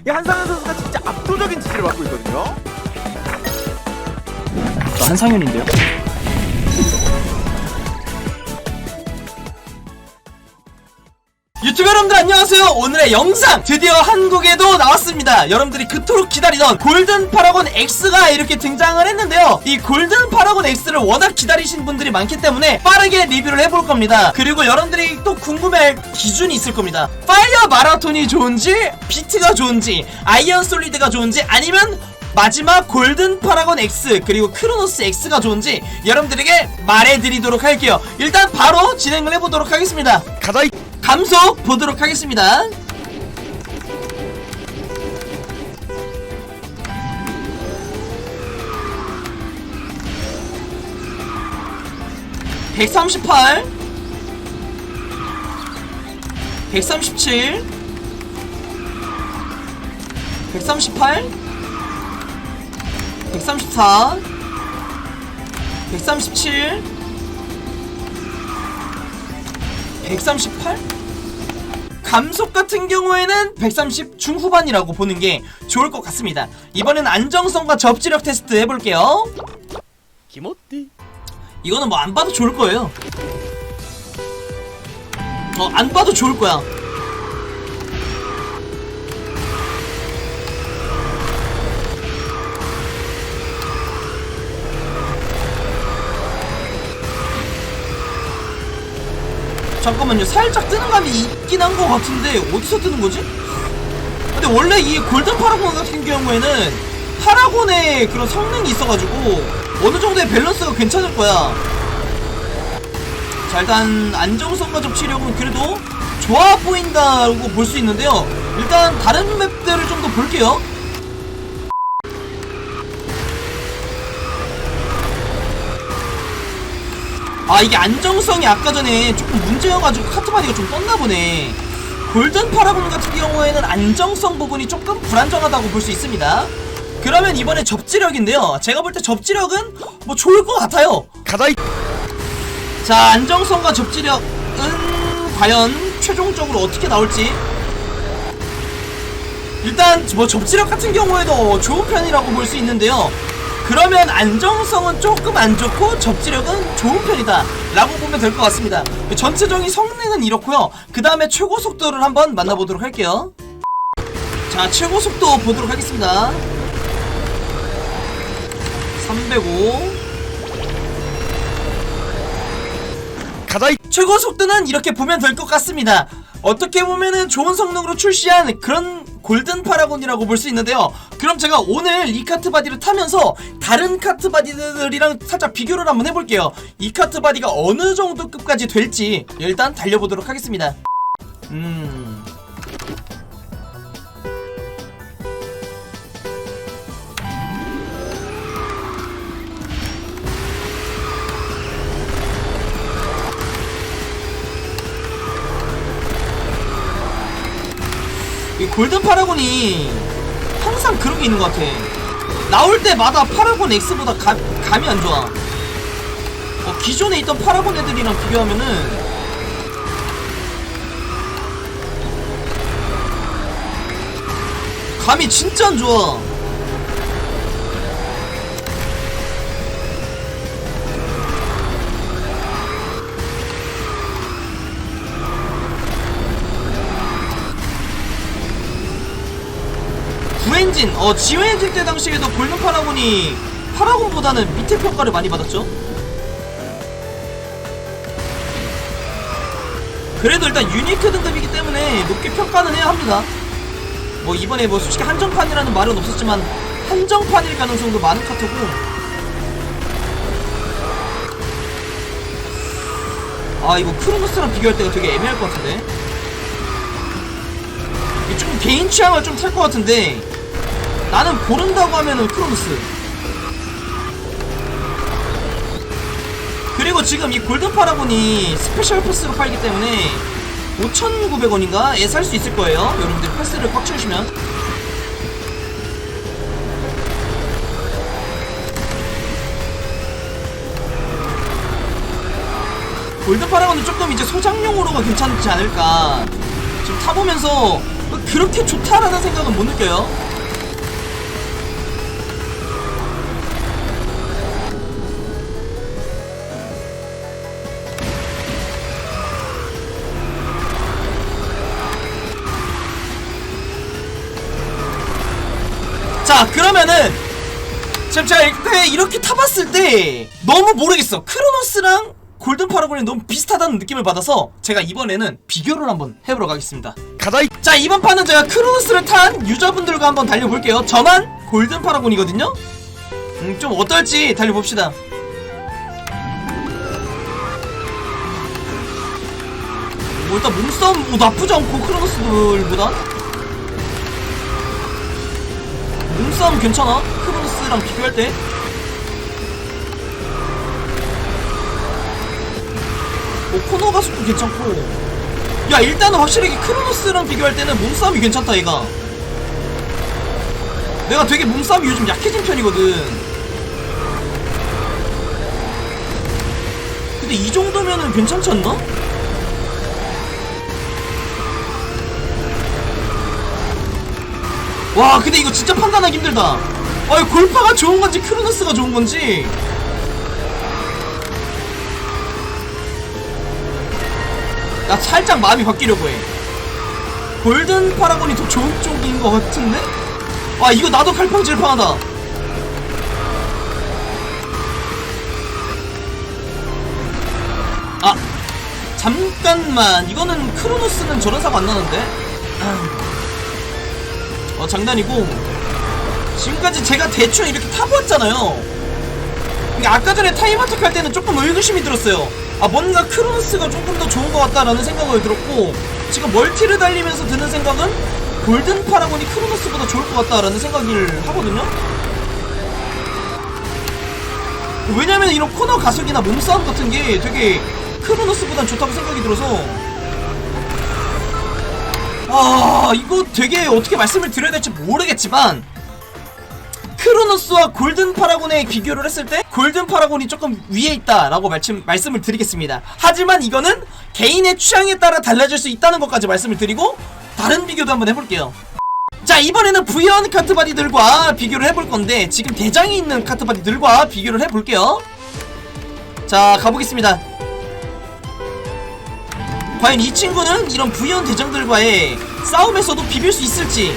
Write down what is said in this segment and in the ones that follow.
이 한상현 선수가 진짜 압도적인 지지를 받고 있거든요. 저 한상현인데요. 유튜브 여러분들 안녕하세요. 오늘의 영상 드디어 한국에도 나왔습니다. 여러분들이 그토록 기다리던 골든 파라곤 X가 이렇게 등장을 했는데요. 이 골든 파라곤 X를 워낙 기다리신 분들이 많기 때문에 빠르게 리뷰를 해볼 겁니다. 그리고 여러분들이 또 궁금해할 기준이 있을 겁니다. 파이어 마라톤이 좋은지 비트가 좋은지 아이언 솔리드가 좋은지 아니면 마지막 골든 파라곤 X 그리고 크로노스 X가 좋은지 여러분들에게 말해드리도록 할게요. 일단 바로 진행을 해보도록 하겠습니다. 가자 이. 감속 보도록 하겠습니다. 백삼십 팔, 백삼십칠, 백삼십팔, 백삼십사, 백삼십칠, 백삼십팔. 감속 같은 경우에는 130 중후반이라고 보는 게 좋을 것 같습니다. 이번엔 안정성과 접지력 테스트 해볼게요. 기모띠. 이거는 뭐 안 봐도 좋을 거예요. 어, 안 봐도 좋을 거야. 잠깐만요. 살짝 뜨는 감이 있긴 한 것 같은데 어디서 뜨는 거지? 근데 원래 이 골든 파라곤 같은 경우에는 파라곤의 그런 성능이 있어가지고 어느 정도의 밸런스가 괜찮을 거야. 자 일단 안정성과 접치력은 그래도 좋아 보인다고 볼 수 있는데요. 일단 다른 맵들을 좀 더 볼게요. 아 이게 안정성이 아까 전에 조금 문제여가지고 카트바디가 좀 떴나 보네. 골든 파라곤 같은 경우에는 안정성 부분이 조금 불안정하다고 볼 수 있습니다. 그러면 이번에 접지력인데요. 제가 볼 때 접지력은 뭐 좋을 것 같아요. 가자 이. 자 안정성과 접지력은 과연 최종적으로 어떻게 나올지. 일단 뭐 접지력 같은 경우에도 좋은 편이라고 볼 수 있는데요 그러면 안정성은 조금 안 좋고 접지력은 좋은 편이다 라고 보면 될 것 같습니다. 전체적인 성능은 이렇고요. 그 다음에 최고 속도를 한번 만나보도록 할게요. 자 최고 속도 보도록 하겠습니다. 305 이 최고 속도는 이렇게 보면 될 것 같습니다. 어떻게 보면은 좋은 성능으로 출시한 그런 골든 파라곤이라고 볼 수 있는데요. 그럼 제가 오늘 이 카트 바디를 타면서 다른 카트 바디들이랑 살짝 비교를 한번 해볼게요. 이 카트 바디가 어느 정도 급까지 될지 일단 달려보도록 하겠습니다. 음. 골든 파라곤이 항상 그런 게 있는 것 같아. 나올 때마다 파라곤 X보다 감, 감이 안 좋아. 어, 기존에 있던 파라곤 애들이랑 비교하면은 감이 진짜 안 좋아. 구엔진, 어, 지오엔진 때 당시에도 골든 파라곤이 파라곤보다는 밑에 평가를 많이 받았죠? 그래도 일단 유니크 등급이기 때문에 높게 평가는 해야 합니다. 뭐 이번에 뭐 솔직히 한정판이라는 말은 없었지만 한정판일 가능성도 많은 카트고 아 이거 크로노스랑 비교할 때가 되게 애매할 것 같은데 좀 개인 취향을 좀 탈 것 같은데 나는 고른다고 하면은 크로노스. 그리고 지금 이 골든 파라곤이 스페셜 패스로 팔기 때문에 5,900원인가에 살 수 있을 거예요. 여러분들 패스를 꽉 채우시면. 골드 파라곤은 조금 이제 소장용으로가 괜찮지 않을까. 지금 타보면서 그렇게 좋다라는 생각은 못 느껴요. 자 그러면은 지금 제가 이렇게, 이렇게 타봤을 때 너무 모르겠어. 크로노스랑 골든 파라곤이 너무 비슷하다는 느낌을 받아서 제가 이번에는 비교를 한번 해보러 가겠습니다. 가다이 자 이번 판은 제가 크로노스를 탄 유저분들과 한번 달려볼게요. 저만 골든 파라곤이거든요? 음, 좀 어떨지 달려봅시다. 뭐 일단 몸싸움 뭐 나쁘지 않고 크로노스들보단 몸싸움 괜찮아? 크로노스랑 비교할 때? 뭐 코너 가속도 괜찮고. 야 일단은 확실하게 크로노스랑 비교할 때는 몸싸움이 괜찮다 얘가. 내가 되게 몸싸움이 요즘 약해진 편이거든. 근데 이 정도면은 괜찮지 않나? 와 근데 이거 진짜 판단하기 힘들다 아이 골파가 좋은 건지 크로노스가 좋은 건지 나 살짝 마음이 바뀌려고 해. 골든 파라곤이 더 좋은 쪽인 것 같은데? 아 이거 나도 갈팡질팡하다. 아 잠깐만 이거는 크로노스는 저런 사고 안 나는데? 아. 어 장난이고 지금까지 제가 대충 이렇게 타보았잖아요. 아까 전에 타임어택 할 때는 조금 의구심이 들었어요. 아 뭔가 크로노스가 조금 더 좋은 것 같다라는 생각을 들었고 지금 멀티를 달리면서 드는 생각은 골든 파라곤이 크로노스보다 좋을 것 같다라는 생각을 하거든요. 왜냐면 이런 코너 가속이나 몸싸움 같은 게 되게 크로노스보단 좋다고 생각이 들어서 아 이거 되게 어떻게 말씀을 드려야 될지 모르겠지만 크로노스와 골든 파라곤의 비교를 했을 때 골든 파라곤이 조금 위에 있다라고 말씀, 말씀을 드리겠습니다. 하지만 이거는 개인의 취향에 따라 달라질 수 있다는 것까지 말씀을 드리고 다른 비교도 한번 해볼게요. 자 이번에는 부연 카트바디들과 비교를 해볼 건데 지금 대장이 있는 카트바디들과 비교를 해볼게요. 자 가보겠습니다. 과연 이 친구는 이런 부연 대장들과의 싸움에서도 비빌 수 있을지.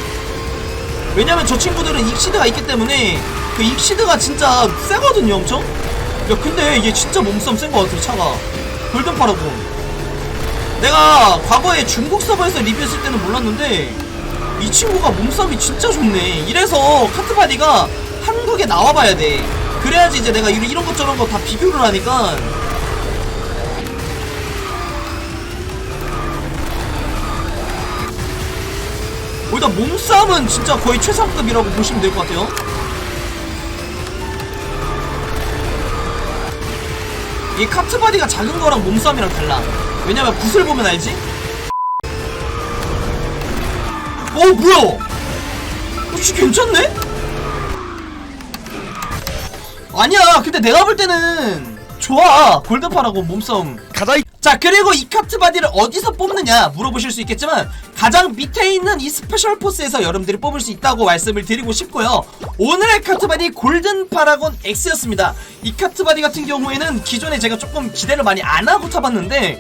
왜냐면 저 친구들은 익시드가 있기 때문에 그 익시드가 진짜 세거든요 엄청? 야 근데 얘 진짜 몸싸움 센거 같아 차가. 골든 파라곤. 내가 과거에 중국 서버에서 리뷰했을 때는 몰랐는데 이 친구가 몸싸움이 진짜 좋네. 이래서 카트바디가 한국에 나와봐야 돼. 그래야지 이제 내가 이런 것 저런 거 다 비교를 하니까 일단 몸싸움은 진짜 거의 최상급이라고 보시면 될 것 같아요. 이 카트바디가 작은 거랑 몸싸움이랑 달라. 왜냐면 붓을 보면 알지? 어 뭐야? 혹시 괜찮네? 아니야. 근데 내가 볼 때는 좋아. 골드파라고 몸싸움. 가다이 자 그리고 이 카트 바디를 어디서 뽑느냐 물어보실 수 있겠지만 가장 밑에 있는 이 스페셜 포스에서 여러분들이 뽑을 수 있다고 말씀을 드리고 싶고요. 오늘의 카트 바디 골든 파라곤 X였습니다. 이 카트 바디 같은 경우에는 기존에 제가 조금 기대를 많이 안 하고 타봤는데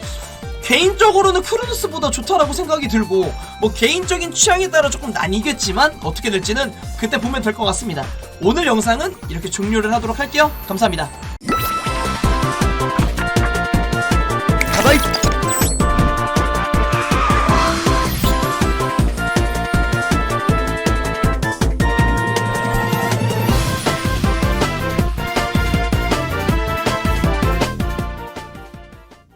개인적으로는 크루누스보다 좋다라고 생각이 들고 뭐 개인적인 취향에 따라 조금 나뉘겠지만 어떻게 될지는 그때 보면 될 것 같습니다. 오늘 영상은 이렇게 종료를 하도록 할게요. 감사합니다 가다이